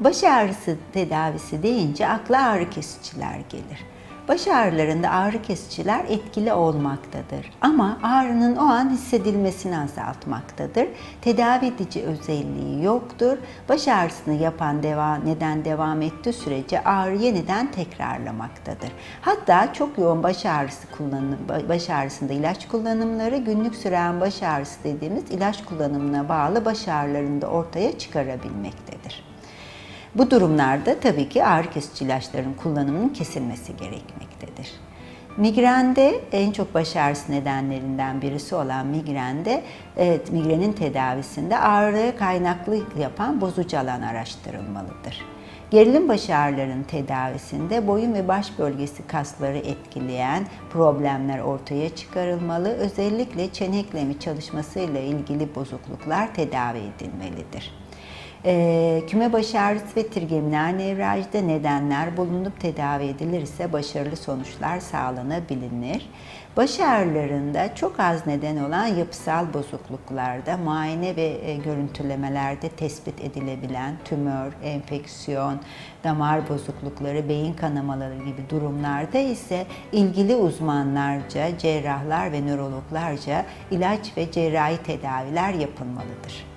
Baş ağrısı tedavisi deyince akla ağrı kesiciler gelir. Baş ağrılarında ağrı kesiciler etkili olmaktadır. Ama ağrının o an hissedilmesini azaltmaktadır. Tedavi edici özelliği yoktur. Baş ağrısını yapan devam, neden devam ettiği sürece ağrı yeniden tekrarlamaktadır. Hatta çok yoğun baş ağrısı kullanım, baş ağrısında ilaç kullanımları günlük süren baş ağrısı dediğimiz ilaç kullanımına bağlı baş ağrılarını da ortaya çıkarabilmektedir. Bu durumlarda tabii ki ağrı kesici ilaçların kullanımının kesilmesi gerekmektedir. Migrende en çok baş ağrısı nedenlerinden birisi olan migrende, evet, migrenin tedavisinde ağrıya kaynaklı yapan bozucu alan araştırılmalıdır. Gerilim baş ağrılarının tedavisinde boyun ve baş bölgesi kasları etkileyen problemler ortaya çıkarılmalı. Özellikle çene eklemi çalışmasıyla ilgili bozukluklar tedavi edilmelidir. E, küme baş ağrısı ve trigeminal nevraljide nedenler bulunup tedavi edilirse başarılı sonuçlar sağlanabilir. Baş ağrılarında çok az neden olan yapısal bozukluklarda muayene ve e, görüntülemelerde tespit edilebilen tümör, enfeksiyon, damar bozuklukları, beyin kanamaları gibi durumlarda ise ilgili uzmanlarca, cerrahlar ve nörologlarca ilaç ve cerrahi tedaviler yapılmalıdır.